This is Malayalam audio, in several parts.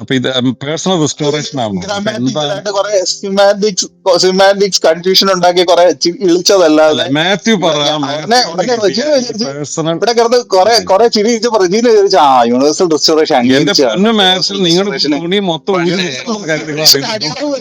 അപ്പൊ ഇത് പേഴ്സണൽ റിസ്റ്റോറേഷൻ സിമാറ്റിക്സ് കൺഫ്യൂഷൻ ഉണ്ടാക്കി കുറെ ഇളിച്ചതല്ലാതെ. മാത്യു ഇവിടെ കിടന്ന് കുറെ കുറെ ചിരി ചോദിച്ചു റജീന ആ യൂണിവേഴ്സൽ റിസ്റ്റോറേഷൻ നിങ്ങളുടെ മൊത്തം തുടങ്ങി. ചാട്ടവും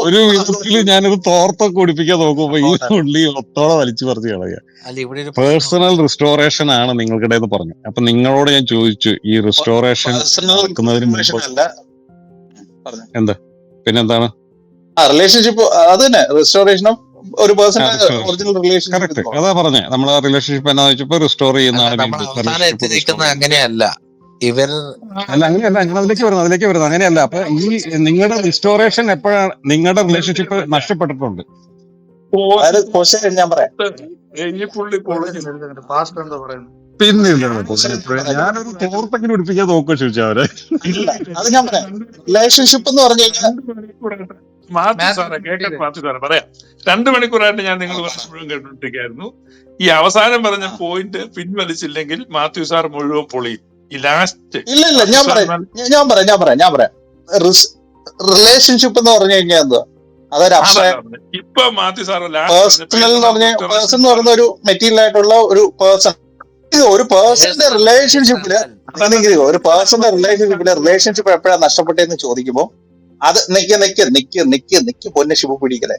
ഒരു വിധത്തിൽ ഞാനിത് തോർത്തൊക്കെ കുടിപ്പിക്കാൻ നോക്കുമ്പോ ഈ ഉള്ളി ഒത്തോടെ വലിച്ചു പറിച്ച് കളയുക പേഴ്സണൽ റിസ്റ്റോറേഷൻ ആണ് നിങ്ങൾക്കിടെ എന്ന് പറഞ്ഞു അപ്പൊ നിങ്ങളോട് ഞാൻ ചോദിച്ചു ഈ റിസ്റ്റോറേഷൻ എന്താ? പിന്നെന്താണ്? ആ റിലേഷൻഷിപ്പ് അത് തന്നെ. റിസ്റ്റോറേഷൻ ഓഫ് ഒരു പേഴ്സണൽ പേഴ്സൺ ഒറിജിനൽ റിലേഷൻഷിപ്പ് അതാ പറഞ്ഞേ. നമ്മളെ റിലേഷൻഷിപ്പ് എന്നാ വെച്ചപ്പോ റിസ്റ്റോർ ചെയ്യുന്ന നമ്മൾ. അങ്ങനെയല്ല. ഇവർ അല്ല അങ്ങനെയല്ല ഞങ്ങൾ അതിലേക്ക് വരുന്നത് അതിലേക്ക് വരുന്നത് അങ്ങനെയല്ല അപ്പൊ ഈ നിങ്ങളുടെ റിസ്റ്റോറേഷൻ എപ്പോഴാണ് നിങ്ങളുടെ റിലേഷൻഷിപ്പ് നഷ്ടപ്പെട്ടിട്ടുണ്ട്? ക്വസ്റ്റ്യൻ ഞാൻ പറയാം. ഈ പുള്ളി പാസ്റ്റ് എന്താ പറയുന്നത്? പിന്നെ ഞാനൊരു തോർത്തെങ്കിലും പിടിപ്പിക്കാൻ നോക്കുക ചോദിച്ചാ അവരെ. അത് ഞാൻ പറയാം. റിലേഷൻഷിപ്പ് എന്ന് പറഞ്ഞു കഴിഞ്ഞാൽ പറയാം. രണ്ട് മണിക്കൂറായിട്ട് ഞാൻ നിങ്ങൾ മുഴുവൻ കേട്ടോണ്ടിരിക്കായിരുന്നു ഈ അവസാനം പറഞ്ഞ പോയിന്റ് പിൻവലിച്ചില്ലെങ്കിൽ മാത്യു സാർ മുഴുവൻ പൊളിയും. ഈ ലാസ്റ്റ് ഇല്ല ഇല്ല ഞാൻ പറയാം. ഞാൻ- പറയാം ഞാൻ പറയാം ഞാൻ പറയാം. റിലേഷൻഷിപ്പ് എന്ന് പറഞ്ഞു കഴിഞ്ഞാൽ എന്താ അതൊരു അബ്സ്ട്രാക്ട് ഇപ്പൊ മാത്യു സാറ് പേഴ്സണൽ എന്ന് പറഞ്ഞ പേഴ്സൺ എന്ന് പറയുന്ന ഒരു മെറ്റീരിയൽ ആയിട്ടുള്ള ഒരു പേഴ്സൺ ഒരു പേഴ്സന്റെ റിലേഷൻഷിപ്പിൽ ഒരു പേഴ്സന്റെ റിലേഷൻഷിപ്പിൽ റിലേഷൻഷിപ്പ് എപ്പോഴാണ് നഷ്ടപ്പെട്ടതെന്ന് ചോദിക്കുമ്പോൾ അത് നിക്ക് നിക്ക് നിക്ക് നിക്ക് നിക്ക് പൊന്നെ ശിവ പിടിക്കലെ.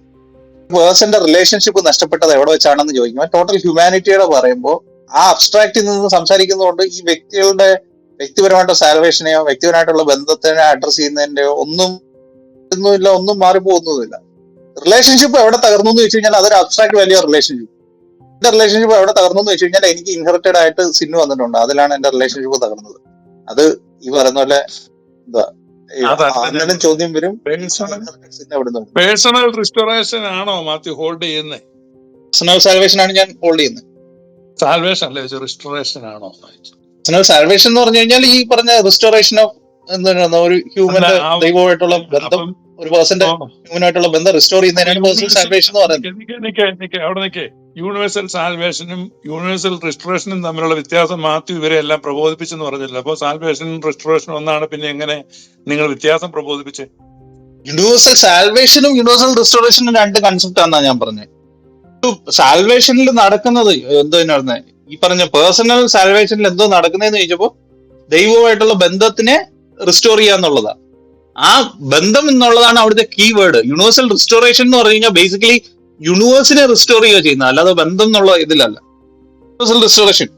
പേഴ്സന്റെ റിലേഷൻഷിപ്പ് നഷ്ടപ്പെട്ടത് എവിടെ വെച്ചാണെന്ന് ചോദിക്കുമ്പോൾ ടോട്ടൽ ഹ്യൂമാനിറ്റിയുടെ പറയുമ്പോൾ ആ അബ്സ്ട്രാക്റ്റിൽ നിന്ന് സംസാരിക്കുന്നതുകൊണ്ട് ഈ വ്യക്തികളുടെ വ്യക്തിപരമായിട്ടുള്ള സാൽവേഷനെയോ വ്യക്തിപരമായിട്ടുള്ള ബന്ധത്തിനെ അഡ്രസ് ചെയ്യുന്നതിന്റെയോ ഒന്നും ഇല്ല ഒന്നും മാറിപ്പോകുന്നതുമില്ല. റിലേഷൻഷിപ്പ് എവിടെ തകർന്നു എന്ന് വെച്ച് കഴിഞ്ഞാൽ അതൊരു അബ്സ്ട്രാക്ട് വലിയ റിലേഷൻഷിപ്പ് എന്റെ റിലേഷൻഷിപ്പ് എവിടെ തകർന്നു എന്ന് വെച്ച് കഴിഞ്ഞാൽ എനിക്ക് ഇൻഹെറിറ്റഡ് ആയിട്ട് സിന്നു വന്നിട്ടുണ്ട്. അതിലാണ് എന്റെ റിലേഷൻഷിപ്പ് തകർന്നത്. അത് ഈ പറയുന്ന പോലെ എന്താ ചോദ്യം വരും. പേഴ്സണൽ റിസ്റ്റോറേഷൻ ആണോ മാത്യു ഹോൾഡ് ചെയ്യുന്നത് പേഴ്സണൽ സാൽവേഷൻ ആണ് ഞാൻ ഹോൾഡ് ചെയ്യുന്നത്. സാൽവേഷൻ അല്ലേ? റിസ്റ്റോറേഷൻ ആണോ? സാൽവേഷൻ എന്ന് പറഞ്ഞു കഴിഞ്ഞാൽ ഈ പറഞ്ഞ റിസ്റ്റോറേഷൻ ഓഫ് എന്താണ് ഒരു ഹ്യൂമന്റെ ദൈവമായിട്ടുള്ള ബന്ധം ഒരു പേഴ്സന്റെ ഹ്യൂമനായിട്ടുള്ള ബന്ധം റിസ്റ്റോർ ചെയ്യുന്നതിനാണ് പേഴ്സണൽ സാൽവേഷൻ എന്ന് പറയുന്നത്. അവിടെ നിൽക്കേ യൂണിവേഴ്സൽ സാൽവേഷനും യൂണിവേഴ്സൽ റിസ്റ്റോറേഷനും തമ്മിലുള്ള വ്യത്യാസം മാത്യു ഇവരെ എല്ലാം പ്രബോധിപ്പിച്ചെന്ന് പറഞ്ഞില്ല. അപ്പോൾ സാൽവേഷനും റിസ്റ്റോറേഷനും ഒന്നാണ്. പിന്നെ എങ്ങനെ നിങ്ങൾ വ്യത്യാസം പ്രബോധിപ്പിച്ചേ? യൂണിവേഴ്സൽ സാൽവേഷനും യൂണിവേഴ്സൽ റിസ്റ്റോറേഷനും രണ്ട് കൺസെപ്റ്റ് ആണെന്നാണ് ഞാൻ പറഞ്ഞത് സാൽവേഷനിൽ നടക്കുന്നത് എന്തോ നടന്നത് ഈ പറഞ്ഞ പേഴ്സണൽ സാൽവേഷനിൽ എന്തോ നടക്കുന്നതെന്ന് ചോദിച്ചപ്പോ ദൈവമായിട്ടുള്ള ബന്ധത്തിനെ റിസ്റ്റോർ ചെയ്യുക എന്നുള്ളതാ. ആ ബന്ധം എന്നുള്ളതാണ് അവിടുത്തെ കീ വേർഡ് യൂണിവേഴ്സൽ റിസ്റ്റോറേഷൻ എന്ന് പറഞ്ഞു കഴിഞ്ഞാൽ ബേസിക്കലി യൂണിവേഴ്സിനെ റിസ്റ്റോർ ചെയ്യുക ചെയ്യുന്ന അല്ലാതെ ബന്ധം എന്നുള്ള ഇതിലല്ല. യൂണിവേഴ്സൽ റിസ്റ്റോറേഷൻ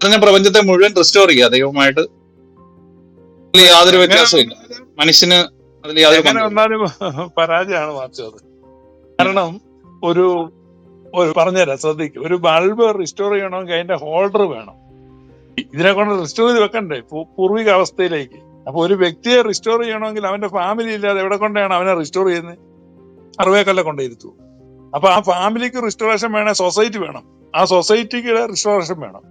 പറഞ്ഞ പ്രപഞ്ചത്തെ മുഴുവൻ റിസ്റ്റോർ ചെയ്യുക. ദൈവമായിട്ട് യാതൊരു വ്യത്യാസവും ഇല്ല. മനുഷ്യന് അതിൽ യാതൊരു പരാജയമാണ് മാത്യു കാരണം ഒരു ഒരു പറഞ്ഞുതരാം ശ്രദ്ധിക്കും. ഒരു ബൾബ് റിസ്റ്റോർ ചെയ്യണമെങ്കിൽ അതിന്റെ ഹോൾഡർ വേണം. ഇതിനെ കൊണ്ട് റിസ്റ്റോർ ചെയ്ത് വെക്കണ്ടേ? പൂർവിക അവസ്ഥയിലേക്ക് അപ്പൊ ഒരു വ്യക്തിയെ റിസ്റ്റോർ ചെയ്യണമെങ്കിൽ അവന്റെ ഫാമിലി ഇല്ലാതെ എവിടെ കൊണ്ടാണ് അവനെ റിസ്റ്റോർ ചെയ്യുന്നത്? അറുവേക്കല്ല കൊണ്ടിരുത്തു അപ്പൊ ആ ഫാമിലിക്ക് റിസ്റ്റോറേഷൻ വേണേ സൊസൈറ്റി വേണം. ആ സൊസൈറ്റിക്ക് റിസ്റ്റോറേഷൻ വേണം.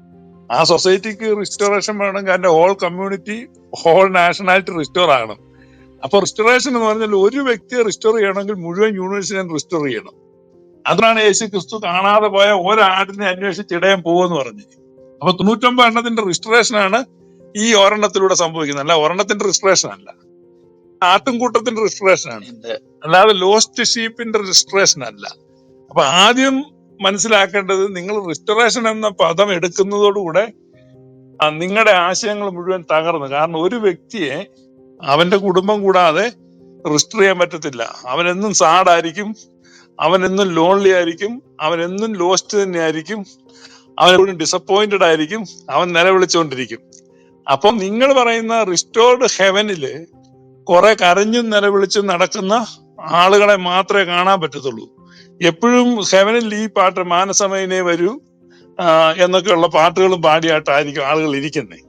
ആ സൊസൈറ്റിക്ക് റിസ്റ്റോറേഷൻ വേണമെങ്കിൽ അതിന്റെ whole community whole nationality restore ആകണം. അപ്പൊ റിസ്റ്റോറേഷൻ എന്ന് പറഞ്ഞാൽ ഒരു വ്യക്തിയെ റിസ്റ്റോർ ചെയ്യണമെങ്കിൽ മുഴുവൻ യൂണിവേഴ്സിനെ റിസ്റ്റോർ ചെയ്യണം. അതിനാണ് യേശു ക്രിസ്തു കാണാതെ പോയ ഒരാടിനെ അന്വേഷിച്ച് ഇടയൻ പോകുമെന്ന് പറഞ്ഞു. അപ്പൊ തൊണ്ണൂറ്റൊമ്പത് എണ്ണത്തിന്റെ രജിസ്ട്രേഷൻ ആണ് ഈ ഒരെണ്ണത്തിലൂടെ സംഭവിക്കുന്നത്. അല്ല ഒരെണ്ണത്തിന്റെ രജിസ്ട്രേഷൻ അല്ല. ആട്ടുംകൂട്ടത്തിന്റെ രജിസ്ട്രേഷൻ ആണ്. അല്ലാതെ ലോസ്റ്റ് ഷീപ്പിന്റെ രജിസ്ട്രേഷൻ അല്ല. അപ്പൊ ആദ്യം മനസ്സിലാക്കേണ്ടത് നിങ്ങൾ റിസ്റ്ററേഷൻ എന്ന പദം എടുക്കുന്നതോടുകൂടെ നിങ്ങളുടെ ആശയങ്ങൾ മുഴുവൻ തകർന്നു. കാരണം ഒരു വ്യക്തിയെ അവന്റെ കുടുംബം കൂടാതെ റിസ്റ്റർ ചെയ്യാൻ പറ്റത്തില്ല. അവനെന്നും സാഡായിരിക്കും അവനെന്നും ലോൺലി ആയിരിക്കും അവനെന്നും ലോസ്റ്റ് തന്നെ ആയിരിക്കും അവൻ എപ്പോഴും ഡിസപ്പോയിന്റഡ് ആയിരിക്കും അവൻ നിലവിളിച്ചുകൊണ്ടിരിക്കും. അപ്പം നിങ്ങൾ പറയുന്ന റിസ്റ്റോർഡ് ഹെവനിൽ കുറെ കരഞ്ഞും നിലവിളിച്ചും നടക്കുന്ന ആളുകളെ മാത്രമേ കാണാൻ പറ്റത്തുള്ളൂ. എപ്പോഴും ഹെവനിൽ ഈ പാട്ട് മാനസമയനെ വരൂ എന്നൊക്കെയുള്ള പാട്ടുകളും പാടിയായിട്ടായിരിക്കും ആളുകൾ ഇരിക്കുന്നത്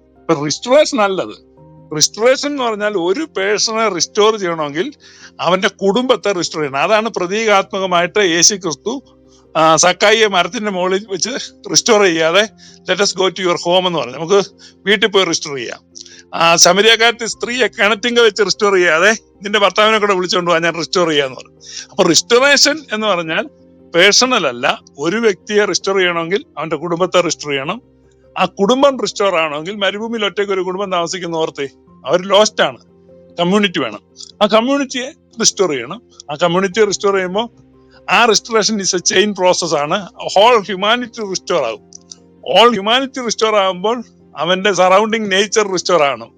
റിസ്റ്റോറേഷൻ അല്ലത്. റിസ്റ്റോറേഷൻ എന്ന് പറഞ്ഞാൽ ഒരു പേഴ്സണെ റിസ്റ്റോർ ചെയ്യണമെങ്കിൽ അവന്റെ കുടുംബത്തെ റിസ്റ്റോർ ചെയ്യണം. അതാണ് പ്രതീകാത്മകമായിട്ട് യേശു ക്രിസ്തു സക്കായിയെ മരത്തിന്റെ മുകളിൽ വെച്ച് റിസ്റ്റോർ ചെയ്യാതെ let's go to your home എന്ന് പറഞ്ഞു. നമുക്ക് വീട്ടിൽ പോയി റിസ്റ്റോർ ചെയ്യാം. ശമരിയക്കാരത്തെ സ്ത്രീയെ കിണറ്റിങ്ക വെച്ച് റിസ്റ്റോർ ചെയ്യാതെ നിന്റെ ഭർത്താവിനെ കൂടെ വിളിച്ചുകൊണ്ട് പോകാൻ ഞാൻ റിസ്റ്റോർ ചെയ്യാന്ന് പറഞ്ഞു. അപ്പൊ റിസ്റ്റോറേഷൻ എന്ന് പറഞ്ഞാൽ പേഴ്സണൽ അല്ല ഒരു വ്യക്തിയെ റിസ്റ്റോർ ചെയ്യണമെങ്കിൽ അവന്റെ കുടുംബത്തെ റിസ്റ്റോർ ചെയ്യണം. ആ കുടുംബം റിസ്റ്റോർ ആണെങ്കിൽ മരുഭൂമിയിൽ ഒറ്റയ്ക്ക് ഒരു കുടുംബം താമസിക്കുന്ന ഓർത്തേ അവർ ലോസ്റ്റ് ആണ്. കമ്മ്യൂണിറ്റി വേണം. ആ കമ്മ്യൂണിറ്റിയെ റിസ്റ്റോർ ചെയ്യണം. ആ കമ്മ്യൂണിറ്റിയെ റിസ്റ്റോർ ചെയ്യുമ്പോൾ ആ restoration is a chain process ആണ്. ഹോൾ ഹ്യൂമാനിറ്റി റിസ്റ്റോർ ആകും ഓൾ ഹ്യൂമാനിറ്റി റിസ്റ്റോർ ആകുമ്പോൾ അവന്റെ സറൗണ്ടിങ് നേച്ചർ റിസ്റ്റോർ ആണ്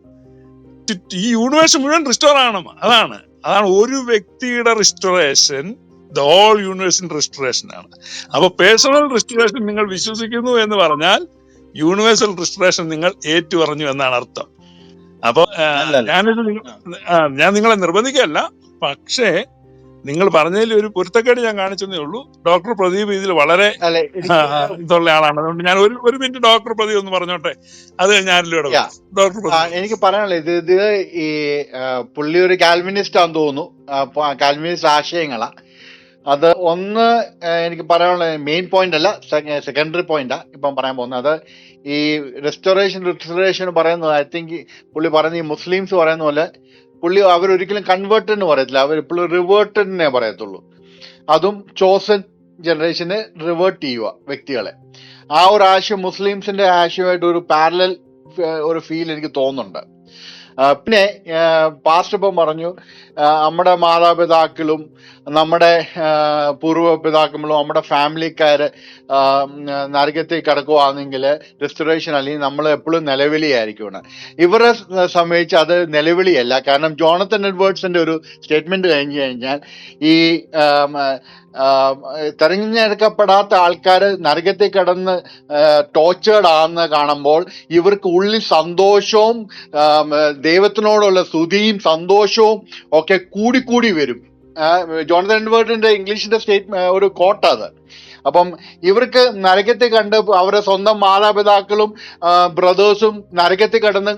ഈ യൂണിവേഴ്സ് മുഴുവൻ റിസ്റ്റോർ ആകണം അതാണ്. അതാണ് ഒരു വ്യക്തിയുടെ റിസ്റ്റോറേഷൻ ദ ഹോൾ യൂണിവേഴ്സിന്റെ റിസ്റ്റോറേഷൻ ആണ്. അപ്പൊ പേഴ്സണൽ റിസ്റ്റോറേഷൻ നിങ്ങൾ വിശ്വസിക്കുന്നു എന്ന് പറഞ്ഞാൽ യൂണിവേഴ്സൽ റിസ്റ്റോറേഷൻ നിങ്ങൾ ഏറ്റു പറഞ്ഞു എന്നാണ് അർത്ഥം. അപ്പൊ ആ, ഞാനിത് ഞാൻ നിങ്ങളെ നിർബന്ധിക്കുകയല്ല. പക്ഷേ നിങ്ങൾ പറഞ്ഞതിൽ ഒരു പൊരുത്തക്കേട് ഞാൻ കാണിച്ചതേ ഉള്ളൂ. ഡോക്ടർ പ്രദീപ് ഇതിൽ വളരെ ഇതുള്ള ആളാണ്. അതുകൊണ്ട് ഞാൻ ഒരു ഒരു മിനിറ്റ് ഡോക്ടർ പ്രദീപ് ഒന്ന് പറഞ്ഞോട്ടെ. അത് ഞാനിലൂടെ. ഡോക്ടർ എനിക്ക് പറയാനുള്ളത് ഇത് ഇത് ഈ പുള്ളി ഒരു കാൽവിനിസ്റ്റ് ആണെന്ന് തോന്നുന്നു. കാൽവിനിസ്റ്റ് ആശയങ്ങളാ. അത് ഒന്ന് എനിക്ക് പറയാനുള്ള മെയിൻ പോയിന്റ് അല്ല സെക്കൻഡറി പോയിന്റാ ഇപ്പം പറയാൻ പോകുന്നത്. അത് ഈ റെസ്റ്റോറേഷൻ റിസ്റ്റോറേഷൻ പറയുന്നത് ഐ തിങ്ക് പുള്ളി പറയുന്ന ഈ മുസ്ലിംസ് പറയുന്ന പോലെ പുള്ളി അവരൊരിക്കലും കൺവേർട്ട് എന്ന് പറയത്തില്ല. അവർ ഇപ്പോഴും റിവേർട്ടഡിനെ പറയത്തുള്ളൂ. അതും ചോസൻ ജനറേഷന് റിവേർട്ട് ചെയ്യുക വ്യക്തികളെ. ആ ഒരു ആശയം മുസ്ലിംസിന്റെ ആശയമായിട്ട് ഒരു പാരലൽ ഒരു ഫീൽ എനിക്ക് തോന്നുന്നുണ്ട്. പിന്നെ പാസ്റ്റ് ഇപ്പം പറഞ്ഞു നമ്മുടെ മാതാപിതാക്കളും നമ്മുടെ പൂർവ പൂർവപിതാക്കളും നമ്മുടെ ഉം, നരകത്തിൽ കിടക്കുവാണെങ്കിൽ റെസ്റ്റോറേഷൻ അല്ലെങ്കിൽ നമ്മൾ എപ്പോഴും നിലവിളിയായിരിക്കും ഇവരെ സംബന്ധിച്ച് അത് നിലവിളിയല്ല. കാരണം ജോണത്തൻ എഡ്വേർഡ്സിന്റെ ഒരു സ്റ്റേറ്റ്മെന്റ് കഴിഞ്ഞു കഴിഞ്ഞാൽ ഈ തെരഞ്ഞെടുക്കപ്പെടാത്ത ആൾക്കാർ നരകത്തിൽ കിടന്ന് ടോർച്ചേർഡ് ആണെന്ന് കാണുമ്പോൾ ഇവർക്ക് ഉള്ളിൽ സന്തോഷവും ദൈവത്തിനോടുള്ള സ്തുതിയും സന്തോഷവും ഒക്കെ കൂടിക്കൂടി വരും. ജോണത്തൻ എൻവേർട്ടിന്റെ ഇംഗ്ലീഷിന്റെ സ്റ്റേറ്റ് ഒരു കോട്ട അത്. അപ്പം ഇവർക്ക് നരകത്തിൽ കണ്ട് അവരെ സ്വന്തം മാതാപിതാക്കളും ബ്രദേഴ്സും നരകത്തിൽ കിടന്ന്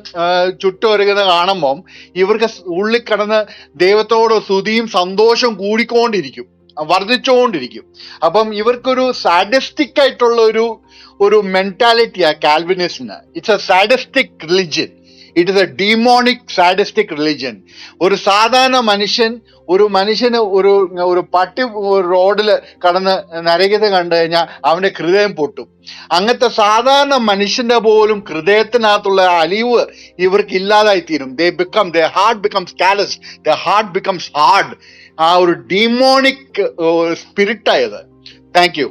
ചുട്ടുവരുന്നത് കാണുമ്പം ഇവർക്ക് ഉള്ളിൽ കിടന്ന് ദൈവത്തോട് സ്തുതിയും സന്തോഷവും കൂടിക്കൊണ്ടിരിക്കും. വർദ്ധിച്ചുകൊണ്ടിരിക്കും. അപ്പം ഇവർക്കൊരു സാഡിസ്റ്റിക് ആയിട്ടുള്ള ഒരു ഒരു മെന്റാലിറ്റിയാ കാൽവിനിസ്റ്റിന് it's a sadistic religion it is a demonic sadistic religion ഒരു സാധാരണ മനുഷ്യൻ ഒരു മനുഷ്യന് ഒരു ഒരു പട്ടി റോഡിൽ കടന്ന് നരകത കണ്ടു കഴിഞ്ഞാൽ അവന്റെ ഹൃദയം പൊട്ടും. അങ്ങനത്തെ സാധാരണ മനുഷ്യന്റെ പോലും ഹൃദയത്തിനകത്തുള്ള അലിവ് ഇവർക്ക് ഇല്ലാതായി തീരും they become the heart becomes callous the heart becomes hard ആ ഒരു ഡീമോണിക് സ്പിരിറ്റായത് താങ്ക് യു